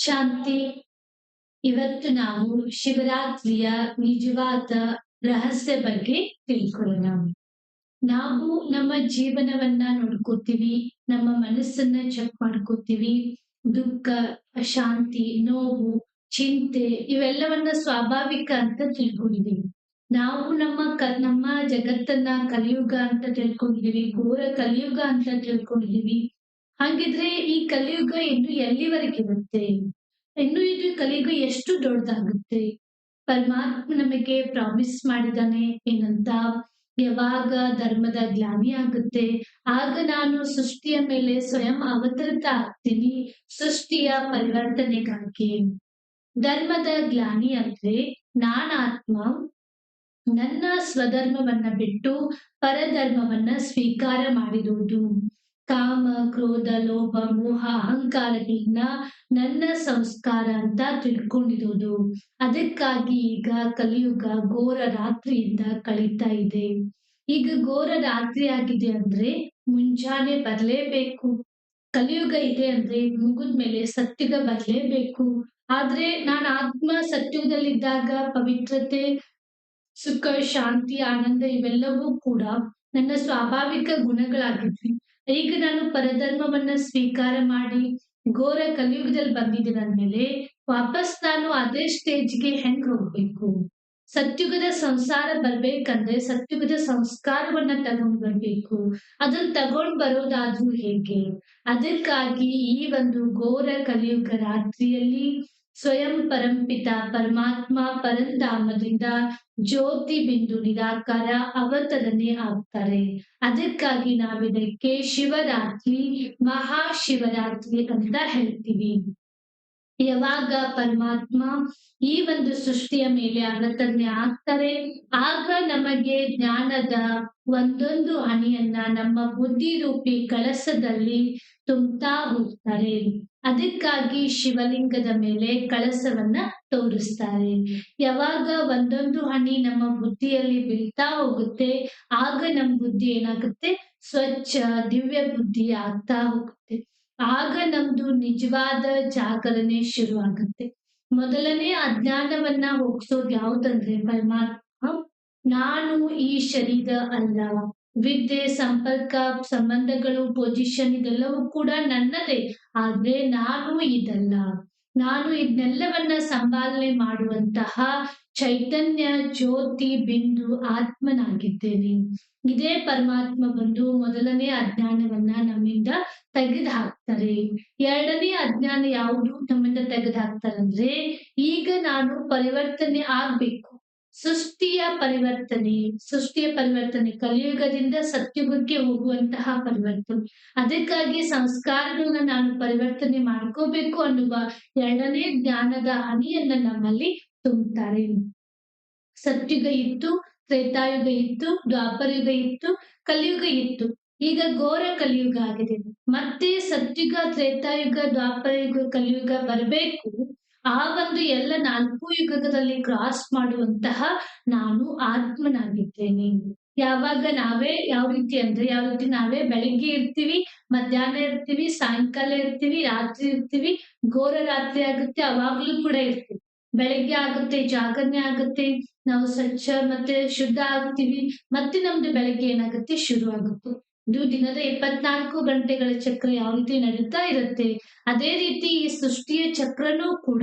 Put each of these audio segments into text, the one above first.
ಶಾಂತಿ. ಇವತ್ತು ನಾವು ಶಿವರಾತ್ರಿಯ ನಿಜವಾದ ರಹಸ್ಯ ಬಗ್ಗೆ ತಿಳ್ಕೊಳ್ಳೋಣ. ನಾವು ನಮ್ಮ ಜೀವನವನ್ನ ನೋಡ್ಕೋತೀವಿ, ನಮ್ಮ ಮನಸ್ಸನ್ನ ಚೆಕ್ ಮಾಡ್ಕೋತೀವಿ. ದುಃಖ, ಅಶಾಂತಿ, ನೋವು, ಚಿಂತೆ ಇವೆಲ್ಲವನ್ನ ಸ್ವಾಭಾವಿಕ ಅಂತ ತಿಳ್ಕೊಂಡಿದೀವಿ. ನಾವು ನಮ್ಮ ಕ, ನಮ್ಮ ಜಗತ್ತನ್ನ ಕಲಿಯುಗ ಅಂತ ತಿಳ್ಕೊಂಡಿದೀವಿ, ಘೋರ ಕಲಿಯುಗ ಅಂತ ತಿಳ್ಕೊಂಡಿದೀವಿ. ಹಾಗಿದ್ರೆ ಈ ಕಲಿಯುಗ ಇನ್ನು ಎಲ್ಲಿವರೆಗಿರುತ್ತೆ ಇನ್ನು ಇದು ಕಲಿಯುಗ ಎಷ್ಟು ದೊಡ್ಡದಾಗುತ್ತೆ? ಪರಮಾತ್ಮ ನಮಗೆ ಪ್ರಾಮಿಸ್ ಮಾಡಿದಾನೆ ಏನಂತ? ಯಾವಾಗ ಧರ್ಮದ ಗ್ಲಾನಿ ಆಗುತ್ತೆ? ಆಗ ನಾನು ಸೃಷ್ಟಿಯ ಮೇಲೆ ಸ್ವಯಂ ಅವತರಿತ ಆಗ್ತೀನಿ, ಸೃಷ್ಟಿಯ ಪರಿವರ್ತನೆಗಾಗಿ. ಧರ್ಮದ ಗ್ಲಾನಿ ಅಂದ್ರೆ ನಾನಾತ್ಮ, ನನ್ನ ಸ್ವಧರ್ಮವನ್ನ ಬಿಟ್ಟು ಪರಧರ್ಮವನ್ನ ಸ್ವೀಕಾರ ಮಾಡಿರುವುದು. ಕಾಮ, ಕ್ರೋಧ, ಲೋಭ, ಮೋಹ ಅಹಂಕಾರಗಳನ್ನ ನನ್ನ ಸಂಸ್ಕಾರ ಅಂತ ತಿಳ್ಕೊಂಡಿರೋದು. ಅದಕ್ಕಾಗಿ ಈಗ ಕಲಿಯುಗ ಘೋರ ರಾತ್ರಿಯಿಂದ ಕಳೀತಾ ಇದೆ. ಈಗ ಘೋರ ರಾತ್ರಿ ಆಗಿದೆ ಅಂದ್ರೆ ಮುಂಜಾನೆ ಬರ್ಲೇಬೇಕು. ಕಲಿಯುಗ ಇದೆ ಅಂದ್ರೆ ಮುಗಿದ್ಮೇಲೆ ಸತ್ಯುಗ ಬರ್ಲೇಬೇಕು. ಆದ್ರೆ ನಾನು ಆತ್ಮ ಸತ್ಯುಗದಲ್ಲಿದ್ದಾಗ ಪವಿತ್ರತೆ, ಸುಖ, ಶಾಂತಿ, ಆನಂದ ಇವೆಲ್ಲವೂ ಕೂಡ ನನ್ನ ಸ್ವಾಭಾವಿಕ ಗುಣಗಳಾಗಿದ್ವಿ. ಈಗ ನಾನು ಪರಧರ್ಮವನ್ನ ಸ್ವೀಕಾರ ಮಾಡಿ ಘೋರ ಕಲಿಯುಗದಲ್ಲಿ ಬಂದಿದ್ದೀನಿ ಅಂದ್ಮೇಲೆ ವಾಪಸ್ ನಾನು ಅದೇ ಸ್ಟೇಜ್ಗೆ ಹೆಂಗ್ ಹೋಗ್ಬೇಕು? ಸತ್ಯುಗದ ಸಂಸಾರ ಬರ್ಬೇಕಂದ್ರೆ ಸತ್ಯುಗದ ಸಂಸ್ಕಾರವನ್ನ ತಗೊಂಡ್ ಬರ್ಬೇಕು. ಅದನ್ನ ತಗೊಂಡ್ ಬರೋದಾದ್ರೂ ಹೇಗೆ? ಅದಕ್ಕಾಗಿ ಈ ಒಂದು ಘೋರ ಕಲಿಯುಗ ರಾತ್ರಿಯಲ್ಲಿ ಸ್ವಯಂ ಪರಂಪಿತ, ಪರಮಾತ್ಮ, ಪರಂಧಾಮದಿಂದ ಜ್ಯೋತಿ ಬಿಂದು ನಿರಾಕಾರ ಅವತರಣೆ ಆಗ್ತಾರೆ. ಅದಕ್ಕಾಗಿ ನಾವಿದಕ್ಕೆ ಶಿವರಾತ್ರಿ, ಮಹಾಶಿವರಾತ್ರಿ ಅಂತ ಹೇಳ್ತೀವಿ. ಯಾವಾಗ ಪರಮಾತ್ಮ ಈ ಒಂದು ಸೃಷ್ಟಿಯ ಮೇಲೆ ಅವತರಣೆ ಆಗ್ತಾರೆ, ಆಗ ನಮಗೆ ಜ್ಞಾನದ ಒಂದೊಂದು ಹನಿಯನ್ನ ನಮ್ಮ ಬುದ್ಧಿ ರೂಪಿ ಕಳಸದಲ್ಲಿ ತುಂಬ್ತಾ ಹೋಗ್ತಾರೆ. ಅದಕ್ಕಾಗಿ ಶಿವಲಿಂಗದ ಮೇಲೆ ಕಳಸವನ್ನ ತೋರಿಸ್ತಾರೆ. ಯಾವಾಗ ಒಂದೊಂದು ಹನಿ ನಮ್ಮ ಬುದ್ಧಿಯಲ್ಲಿ ಬೀಳ್ತಾ ಹೋಗುತ್ತೆ, ಆಗ ನಮ್ಮ ಬುದ್ಧಿ ಏನಾಗುತ್ತೆ? ಸ್ವಚ್ಛ, ದಿವ್ಯ ಬುದ್ಧಿ ಆಗ್ತಾ ಹೋಗುತ್ತೆ. ಆಗ ನಮ್ದು ನಿಜವಾದ ಜಾಗರಣೆ ಶುರು ಆಗುತ್ತೆ ಮೊದಲನೇ ಅಜ್ಞಾನವನ್ನ ಹೋಗ್ಸೋದು ಯಾವ್ದಂದ್ರೆ ಪರಮಾತ್ಮ. ನಾನು ಈ ಶರೀರ ಅಲ್ಲ. ವಿದ್ಯೆ, ಸಂಪರ್ಕ, ಸಂಬಂಧಗಳು ಪೊಸಿಷನ್ ಇದೆಲ್ಲವೂ ಕೂಡ ನನ್ನದೇ. ಆದ್ರೆ ನಾನು ಇದಲ್ಲ. ನಾನು ಇದನ್ನೆಲ್ಲವನ್ನ ಸಂಭಾಲನೆ ಮಾಡುವಂತಹ ಚೈತನ್ಯ, ಜ್ಯೋತಿ, ಬಿಂದು ಆತ್ಮನಾಗಿದ್ದೇನೆ. ಇದೇ ಪರಮಾತ್ಮ ಬಂದು ಮೊದಲನೇ ಅಜ್ಞಾನವನ್ನ ನಮ್ಮಿಂದ ತೆಗೆದು ಹಾಕ್ತಾರೆ ಎರಡನೇ ಅಜ್ಞಾನ ಯಾವುದು ನಮ್ಮಿಂದ ತೆಗೆದು ಹಾಕ್ತಾರಂದ್ರೆ ಈಗ ನಾನು ಪರಿವರ್ತನೆ ಆಗ್ಬೇಕು. ಸೃಷ್ಟಿಯ ಪರಿವರ್ತನೆ ಸೃಷ್ಟಿಯ ಪರಿವರ್ತನೆ, ಕಲಿಯುಗದಿಂದ ಸತ್ಯುಗಕ್ಕೆ ಹೋಗುವಂತಹ ಪರಿವರ್ತನೆ. ಅದಕ್ಕಾಗಿ ಸಂಸ್ಕಾರಗಳನ್ನ ನಾನು ಪರಿವರ್ತನೆ ಮಾಡ್ಕೋಬೇಕು ಅನ್ನುವ ಎರಡನೇ ಜ್ಞಾನದ ಹನಿಯನ್ನ ನಮ್ಮಲ್ಲಿ ತುಂಬುತ್ತಾರೆ. ಸತ್ಯುಗ ಇತ್ತು, ತ್ರೇತಾಯುಗ ಇತ್ತು, ದ್ವಾಪರಯುಗ ಇತ್ತು, ಕಲಿಯುಗ ಇತ್ತು. ಈಗ ಘೋರ ಕಲಿಯುಗ ಆಗಿದೆ. ಮತ್ತೆ ಸತ್ಯುಗ, ತ್ರೇತಾಯುಗ, ದ್ವಾಪರಯುಗ, ಕಲಿಯುಗ ಬರಬೇಕು. ಆ ಒಂದು ಎಲ್ಲ ನಾಲ್ಕು ಯುಗದಲ್ಲಿ ಕ್ರಾಸ್ ಮಾಡುವಂತಹ ನಾನು ಆತ್ಮನಾಗಿದ್ದೇನೆ. ಯಾವಾಗ ನಾವೇ ಯಾವ ರೀತಿ ಅಂದ್ರೆ ಯಾವ ರೀತಿ ನಾವೇ ಬೆಳಿಗ್ಗೆ ಇರ್ತೀವಿ, ಮಧ್ಯಾಹ್ನ ಇರ್ತೀವಿ, ಸಾಯಂಕಾಲ ಇರ್ತೀವಿ, ರಾತ್ರಿ ಇರ್ತೀವಿ, ಘೋರ ರಾತ್ರಿ ಆಗುತ್ತೆ, ಅವಾಗ್ಲೂ ಕೂಡ ಇರ್ತೀವಿ. ಬೆಳಿಗ್ಗೆ ಆಗುತ್ತೆ, ಜಾಗರಣೆ ಆಗುತ್ತೆ, ನಾವು ಸ್ವಚ್ಛ ಮತ್ತೆ ಶುದ್ಧ ಆಗ್ತೀವಿ, ಮತ್ತೆ ನಮ್ದು ಬೆಳಿಗ್ಗೆ ಏನಾಗುತ್ತೆ ಶುರು ಆಗುತ್ತೆ ಇದು ದಿನದ ಇಪ್ಪತ್ನಾಲ್ಕು ಗಂಟೆಗಳ ಚಕ್ರ ಯಾವ ರೀತಿ ನಡೀತಾ ಇರುತ್ತೆ? ಅದೇ ರೀತಿ ಈ ಸೃಷ್ಟಿಯ ಚಕ್ರನೂ ಕೂಡ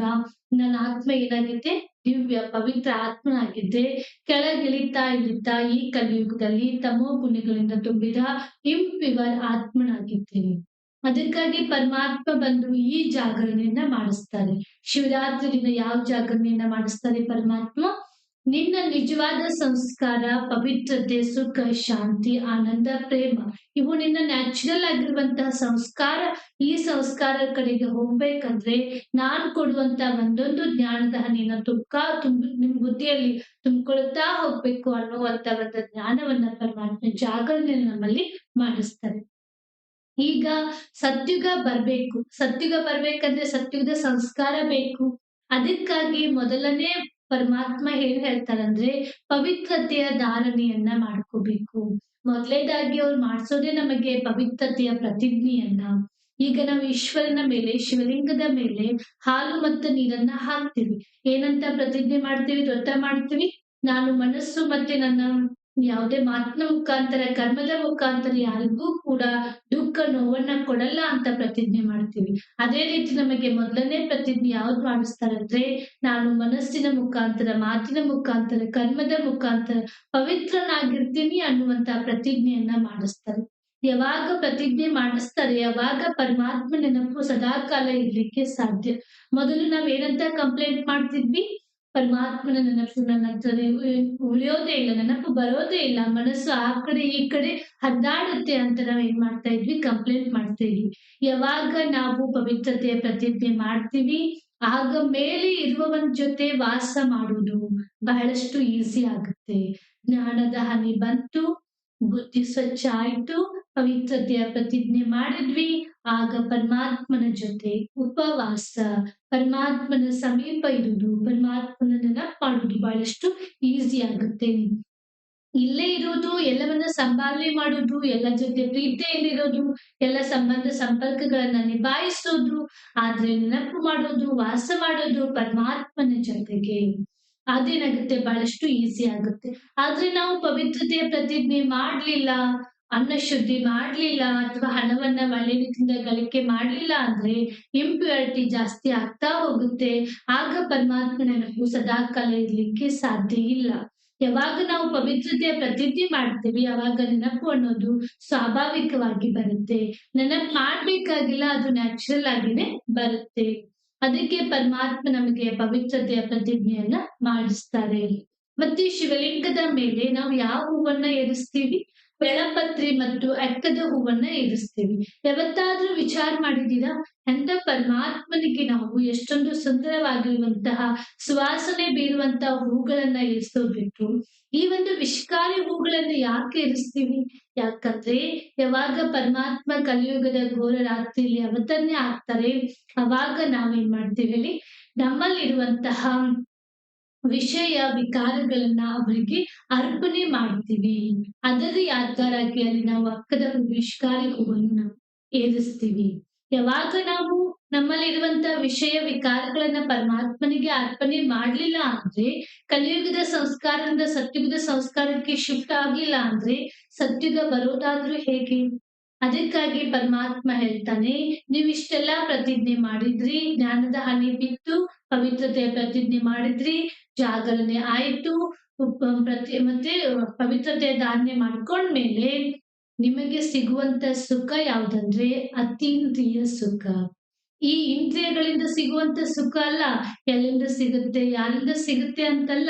ನನ್ನ ಆತ್ಮ ಏನಾಗಿದೆ? ದಿವ್ಯ ಪವಿತ್ರ ಆತ್ಮನಾಗಿದ್ದೆ ಕೆಳಗಿಳಿತಾ ಇಳಿತಾ ಈ ಕಲಿಯುಗದಲ್ಲಿ ತಮೋ ಗುಣಗಳಿಂದ ತುಂಬಿದ ಇಂಪಿವರ್ ಆತ್ಮನಾಗಿದ್ದೇನೆ. ಅದಕ್ಕಾಗಿ ಪರಮಾತ್ಮ ಬಂದು ಈ ಜಾಗರಣೆಯನ್ನ ಮಾಡಿಸ್ತಾರೆ. ಶಿವರಾತ್ರಿ ದಿನ ಯಾವ ಜಾಗರಣೆಯನ್ನ ಮಾಡಿಸ್ತಾರೆ ಪರಮಾತ್ಮ? ನಿನ್ನ ನಿಜವಾದ ಸಂಸ್ಕಾರ, ಪವಿತ್ರತೆ, ಸುಖ, ಶಾಂತಿ, ಆನಂದ, ಪ್ರೇಮ, ಇವು ನಿನ್ನ ನ್ಯಾಚುರಲ್ ಆಗಿರುವಂತಹ ಸಂಸ್ಕಾರ. ಈ ಸಂಸ್ಕಾರ ಕಡೆಗೆ ಹೋಗ್ಬೇಕಂದ್ರೆ ನಾನು ಕೊಡುವಂತ ಒಂದೊಂದು ಜ್ಞಾನದ ನಿನ್ನ ತುಕ್ಕ ತುಂಬ, ನಿಮ್ ಬುದ್ಧಿಯಲ್ಲಿ ತುಂಬಿಕೊಳ್ತಾ ಹೋಗ್ಬೇಕು ಅನ್ನುವಂತ ಒಂದು ಜ್ಞಾನವನ್ನ ಪರಮಾತ್ಮ ಜಾಗರಣೆ ನಮ್ಮಲ್ಲಿ ಮಾಡಿಸ್ತಾರೆ. ಈಗ ಸತ್ಯುಗ ಬರ್ಬೇಕು. ಸತ್ಯುಗ ಬರ್ಬೇಕಂದ್ರೆ ಸತ್ಯುಗದ ಸಂಸ್ಕಾರ ಬೇಕು. ಅದಕ್ಕಾಗಿ ಮೊದಲನೇ ಪರಮಾತ್ಮ ಏನ್ ಹೇಳ್ತಾರಂದ್ರೆ ಪವಿತ್ರತೆಯ ಧಾರಣೆಯನ್ನ ಮಾಡ್ಕೋಬೇಕು. ಮೊದಲೇದಾಗಿ ಅವ್ರು ಮಾಡ್ಸೋದೇ ನಮಗೆ ಪವಿತ್ರತೆಯ ಪ್ರತಿಜ್ಞೆಯನ್ನ. ಈಗ ನಾವು ಈಶ್ವರನ ಮೇಲೆ, ಶಿವಲಿಂಗದ ಮೇಲೆ ಹಾಲು ಮತ್ತು ನೀರನ್ನ ಹಾಕ್ತೀವಿ. ಏನಂತ ಪ್ರತಿಜ್ಞೆ ಮಾಡ್ತೀವಿ ವ್ರತ ಮಾಡ್ತೀವಿ. ನಾನು ಮನಸ್ಸು ಮತ್ತೆ ನನ್ನ ಯಾವುದೇ ಮಾತಿನ ಮುಖಾಂತರ, ಕರ್ಮದ ಮುಖಾಂತರ ಯಾರಿಗೂ ಕೂಡ ದುಃಖ ನೋವನ್ನ ಕೊಡಲ್ಲ ಅಂತ ಪ್ರತಿಜ್ಞೆ ಮಾಡ್ತೀವಿ. ಅದೇ ರೀತಿ ನಮಗೆ ಮೊದಲನೇ ಪ್ರತಿಜ್ಞೆ ಯಾವ್ದು ಮಾಡಿಸ್ತಾರೆ ಅಂದ್ರೆ, ನಾನು ಮನಸ್ಸಿನ ಮುಖಾಂತರ, ಮಾತಿನ ಮುಖಾಂತರ, ಕರ್ಮದ ಮುಖಾಂತರ ಪವಿತ್ರನಾಗಿರ್ತೀನಿ ಅನ್ನುವಂತ ಪ್ರತಿಜ್ಞೆಯನ್ನ ಮಾಡಿಸ್ತಾರೆ. ಯಾವಾಗ ಪ್ರತಿಜ್ಞೆ ಮಾಡಿಸ್ತಾರೆ, ಯಾವಾಗ ಪರಮಾತ್ಮ ನೆನಪು ಸದಾಕಾಲ ಇರ್ಲಿಕ್ಕೆ ಸಾಧ್ಯ. ಮೊದಲು ನಾವ್ ಏನಂತ ಕಂಪ್ಲೇಂಟ್ ಮಾಡ್ತಿದ್ವಿ? ಪರಮಾತ್ಮನ ನೆನಪು ನನ್ನ ಉಳಿಯೋದೇ ಇಲ್ಲ, ನೆನಪು ಬರೋದೇ ಇಲ್ಲ, ಮನಸ್ಸು ಆ ಕಡೆ ಈ ಕಡೆ ಹದ್ದಾಡುತ್ತೆ ಅಂತ ನಾವ್ ಏನ್ ಮಾಡ್ತಾ ಇದ್ವಿ? ಕಂಪ್ಲೇಂಟ್ ಮಾಡ್ತಾ ಇದ್ವಿ. ಯಾವಾಗ ನಾವು ಪವಿತ್ರತೆಯ ಪ್ರತಿಜ್ಞೆ ಮಾಡ್ತೀವಿ, ಆಗ ಮೇಲೆ ಇರುವವನ ಜೊತೆ ವಾಸ ಮಾಡುವುದು ಬಹಳಷ್ಟು ಈಸಿ ಆಗುತ್ತೆ. ಜ್ಞಾನದ ಹನಿ ಬಂತು, ಬುದ್ಧಿ ಸ್ವಚ್ಛ ಆಯ್ತು, ಪವಿತ್ರತೆಯ ಪ್ರತಿಜ್ಞೆ ಮಾಡಿದ್ವಿ ಆಗ ಪರಮಾತ್ಮನ ಜೊತೆ ಉಪವಾಸ, ಪರಮಾತ್ಮನ ಸಮೀಪ ಇರುವುದು ಪರಮಾತ್ಮನ ನೆನಪು ಮಾಡುವುದು ಬಹಳಷ್ಟು ಈಸಿ ಆಗುತ್ತೆ. ಇಲ್ಲೇ ಇರೋದು, ಎಲ್ಲವನ್ನ ಸಂಭಾವನೆ ಮಾಡೋದು, ಎಲ್ಲ ಜೊತೆ ಪ್ರೀತಿಯಲ್ಲಿರೋದು ಎಲ್ಲ ಸಂಬಂಧ ಸಂಪರ್ಕಗಳನ್ನ ನಿಭಾಯಿಸೋದು, ಆದ್ರೆ ನೆನಪು ಮಾಡೋದು, ವಾಸ ಮಾಡೋದು ಪರಮಾತ್ಮನ ಜೊತೆಗೆ. ಅದೇನಾಗುತ್ತೆ? ಬಹಳಷ್ಟು ಈಸಿ ಆಗುತ್ತೆ. ಆದ್ರೆ ನಾವು ಪವಿತ್ರತೆಯ ಪ್ರತಿಜ್ಞೆ ಮಾಡ್ಲಿಲ್ಲ. ಅನ್ನ ಶುದ್ಧಿ ಮಾಡ್ಲಿಲ್ಲ ಅಥವಾ ಹಣವನ್ನ ರೀತಿಯಿಂದ ಗಳಿಕೆ ಮಾಡ್ಲಿಲ್ಲ ಅಂದ್ರೆ ಇಂಪ್ಯೂರಿಟಿ ಜಾಸ್ತಿ ಆಗ್ತಾ ಹೋಗುತ್ತೆ. ಆಗ ಪರಮಾತ್ಮನ ಸದಾ ಕಾಲ ಇರ್ಲಿಕ್ಕೆ ಸಾಧ್ಯ ಇಲ್ಲ. ಯಾವಾಗ ನಾವು ಪವಿತ್ರತೆಯ ಪ್ರತಿಜ್ಞೆ ಮಾಡ್ತೀವಿ, ಯಾವಾಗ ನೆನಪು ಅನ್ನೋದು ಸ್ವಾಭಾವಿಕವಾಗಿ ಬರುತ್ತೆ. ನೆನಪು ಮಾಡ್ಬೇಕಾಗಿಲ್ಲ, ಅದು ನ್ಯಾಚುರಲ್ ಆಗಿನೇ ಬರುತ್ತೆ. ಅದಕ್ಕೆ ಪರಮಾತ್ಮ ನಮಗೆ ಪವಿತ್ರತೆಯ ಪ್ರತಿಜ್ಞೆಯನ್ನ ಮಾಡಿಸ್ತಾರೆ. ಮತ್ತೆ ಶಿವಲಿಂಗದ ಮೇಲೆ ನಾವು ಯಾವ ಹೂವನ್ನ ಏರಿಸ್ತೀವಿ? ಬೆಳಪತ್ರಿ ಮತ್ತು ಅಕ್ಕದ ಹೂವನ್ನ ಇರಿಸ್ತೀವಿ. ಯಾವತ್ತಾದ್ರೂ ವಿಚಾರ ಮಾಡಿದೀರಾ ಎಂತ ಪರಮಾತ್ಮನಿಗೆ ನಾವು ಎಷ್ಟೊಂದು ಸುಂದರವಾಗಿರುವಂತಹ ಸುವಾಸನೆ ಬೀರುವಂತಹ ಹೂಗಳನ್ನ ಇರಿಸೋಬೇಕು ಈ ಒಂದು ವಿಷಕಾರಿ ಹೂಗಳನ್ನ ಯಾಕೆ ಇರಿಸ್ತೀವಿ? ಯಾಕಂದ್ರೆ ಯಾವಾಗ ಪರಮಾತ್ಮ ಕಲಿಯುಗದ ಘೋರ ರಾತ್ರಿಯಲ್ಲಿ ಅವತರಣೆ ಆಗ್ತಾರೆ, ಅವಾಗ ನಾವೇನ್ ಮಾಡ್ತೀವಿ ಹೇಳಿ? ನಮ್ಮಲ್ಲಿರುವಂತಹ ವಿಷಯ ವಿಕಾರಗಳನ್ನ ಅವರಿಗೆ ಅರ್ಪಣೆ ಮಾಡ್ತೀವಿ. ಅದರ ಯಾದ್ಗಾರಾಗಿ ಅಲ್ಲಿ ನಾವು ಅಕ್ಕದ ವಿಷ್ಕಾರಿ ಹೂವನ್ನು ನಾವು ಏರಿಸ್ತೀವಿ. ಯಾವಾಗ ನಾವು ನಮ್ಮಲ್ಲಿರುವಂತ ವಿಷಯ ವಿಕಾರಗಳನ್ನ ಪರಮಾತ್ಮನಿಗೆ ಅರ್ಪಣೆ ಮಾಡ್ಲಿಲ್ಲ ಅಂದ್ರೆ, ಕಲಿಯುಗದ ಸಂಸ್ಕಾರದಿಂದ ಸತ್ಯುಗದ ಸಂಸ್ಕಾರಕ್ಕೆ ಶಿಫ್ಟ್ ಆಗಿಲ್ಲ ಅಂದ್ರೆ, ಸತ್ಯುಗ ಬರೋದಾದ್ರೂ ಹೇಗೆ? ಅದಕ್ಕಾಗಿ ಪರಮಾತ್ಮ ಹೇಳ್ತಾನೆ ನೀವು ಇಷ್ಟೆಲ್ಲಾ ಪ್ರತಿಜ್ಞೆ ಮಾಡಿದ್ರಿ, ಜ್ಞಾನದ ಹನಿ ಬಿತ್ತು, ಪವಿತ್ರತೆಯ ಪ್ರತಿಜ್ಞೆ ಮಾಡಿದ್ರಿ, ಜಾಗರಣೆ ಆಯ್ತು ಪ್ರತಿ ಮತ್ತೆ ಪವಿತ್ರತೆಯ ಧಾನ್ಯ ಮಾಡ್ಕೊಂಡ್ಮೇಲೆ ನಿಮಗೆ ಸಿಗುವಂತ ಸುಖ ಯಾವ್ದಂದ್ರೆ ಅತೀಂದ್ರಿಯ ಸುಖ. ಈ ಇಂದ್ರಿಯಗಳಿಂದ ಸಿಗುವಂತ ಸುಖ ಅಲ್ಲ, ಎಲ್ಲಿಂದ ಸಿಗುತ್ತೆ, ಯಾರಿಂದ ಸಿಗುತ್ತೆ ಅಂತಲ್ಲ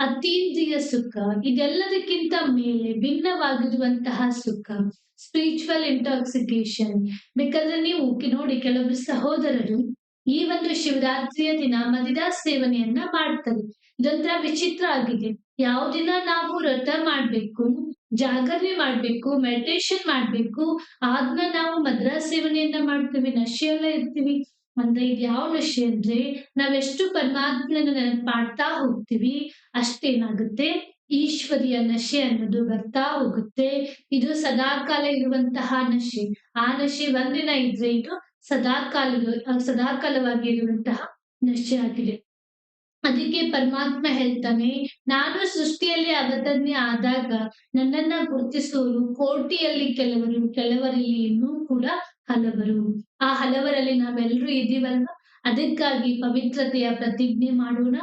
ಅತೀಂದ್ರಿಯ ಸುಖ, ಇದೆಲ್ಲದಕ್ಕಿಂತ ಮೇಲೆ ಭಿನ್ನವಾಗಿರುವಂತಹ ಸುಖ ಸ್ಪಿರಿಚುವಲ್ ಇಂಟಾಕ್ಸಿಕೇಶನ್ ಬೇಕಾದ್ರೆ ನೀವು ನೋಡಿ ಕೆಲವೊಬ್ರು ಸಹೋದರರು, ಈ ಒಂದು ಶಿವರಾತ್ರಿಯ ದಿನ ಮದಿರಾ ಸೇವನೆಯನ್ನ ಮಾಡ್ತಾರೆ. ಇದೊಂಥರ ವಿಚಿತ್ರ ಆಗಿದೆ. ಯಾವ ದಿನ ನಾವು ವ್ರತ ಮಾಡ್ಬೇಕು, ಜಾಗರಣೆ ಮಾಡ್ಬೇಕು ಮೆಡಿಟೇಷನ್ ಮಾಡ್ಬೇಕು ಆಗ್ನ ನಾವು ಮದ್ರಾ ಸೇವನೆಯನ್ನ ಮಾಡ್ತೀವಿ, ನಶೆಯಲ್ಲ ಇರ್ತೀವಿ. ಅಂದ್ರೆ ಇದು ಯಾವ ನಶೆ ಅಂದ್ರೆ ನಾವೆಷ್ಟು ಪರಮಾತ್ಮನ ನೆನಪು ಮಾಡ್ತಾ ಹೋಗ್ತೀವಿ ಅಷ್ಟೇನಾಗುತ್ತೆ? ಈಶ್ವರಿಯ ನಶೆ ಅನ್ನೋದು ಬರ್ತಾ ಹೋಗುತ್ತೆ. ಇದು ಸದಾಕಾಲ ಇರುವಂತಹ ನಶೆ. ಆ ನಶೆ ಒಂದಿನ ಇದ್ರೆ ಇದು ಸದಾಕಾಲ ಸದಾಕಾಲವಾಗಿ ಇರುವಂತಹ ನಶೆ ಆಗಿದೆ. ಅದಕ್ಕೆ ಪರಮಾತ್ಮ ಹೇಳ್ತಾನೆ, ನಾನು ಸೃಷ್ಟಿಯಲ್ಲಿ ಅವತರಣೆ ಆದಾಗ ನನ್ನನ್ನ ಗುರುತಿಸುವರು ಕೋಟಿಯಲ್ಲಿ ಕೆಲವರು ಕೆಲವರಲ್ಲಿ ಇನ್ನೂ ಕೂಡ ಹಲವರು. ಆ ಹಲವರಲ್ಲಿ ನಾವೆಲ್ಲರೂ ಇದೀವಲ್ವಾ ಅದಕ್ಕಾಗಿ ಪವಿತ್ರತೆಯ ಪ್ರತಿಜ್ಞೆ ಮಾಡೋಣ.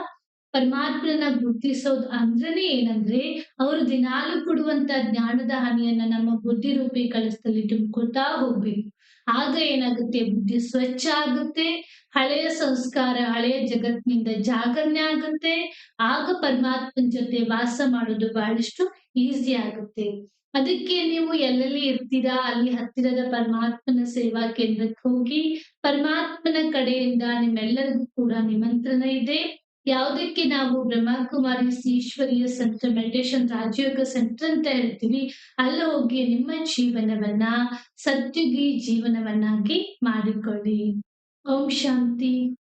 ಪರಮಾತ್ಮನ ಗುರುತಿಸೋದು ಅಂದ್ರೇನೆ ಏನಂದ್ರೆ, ಅವರು ದಿನಾಲು ಕೊಡುವಂತ ಜ್ಞಾನದ ಹನಿಯನ್ನ ನಮ್ಮ ಬುದ್ಧಿ ರೂಪಿ ಕಳಿಸ್ತಲ್ಲಿ ತುಂಬ್ಕೊತಾ ಹೋಗ್ಬೇಕು. ಆಗ ಏನಾಗುತ್ತೆ? ಬುದ್ಧಿ ಸ್ವಚ್ಛ ಆಗುತ್ತೆ, ಹಳೆಯ ಸಂಸ್ಕಾರ ಹಳೆಯ ಜಗತ್ತಿನಿಂದ ಜಾಗರಣೆ ಆಗುತ್ತೆ, ಆಗ ಪರಮಾತ್ಮನ ಜೊತೆ ವಾಸ ಮಾಡೋದು ಬಹಳಷ್ಟು ಈಸಿ ಆಗುತ್ತೆ. ಅದಕ್ಕೆ ನೀವು ಎಲ್ಲೆಲ್ಲಿ ಇರ್ತೀರಾ? ಅಲ್ಲಿ ಹತ್ತಿರದ ಪರಮಾತ್ಮನ ಸೇವಾ ಕೇಂದ್ರಕ್ಕೆ ಹೋಗಿ, ಪರಮಾತ್ಮನ ಕಡೆಯಿಂದ ನಿಮ್ಮೆಲ್ಲರಿಗೂ ಕೂಡ ನಿಮಂತ್ರಣ ಇದೆ. ಯಾವುದಕ್ಕೆ ನಾವು Brahmakumari Ishwariya centre meditation Rajayoga centre ಅಂತ ಹೇಳ್ತೀವಿ, ಅಲ್ಲಿ ಹೋಗಿ ನಿಮ್ಮ ಜೀವನವನ್ನ ಸತ್ಯುಗಿ ಜೀವನವನ್ನಾಗಿ ಮಾಡಿಕೊಳ್ಳಿ. ಓಂ ಶಾಂತಿ.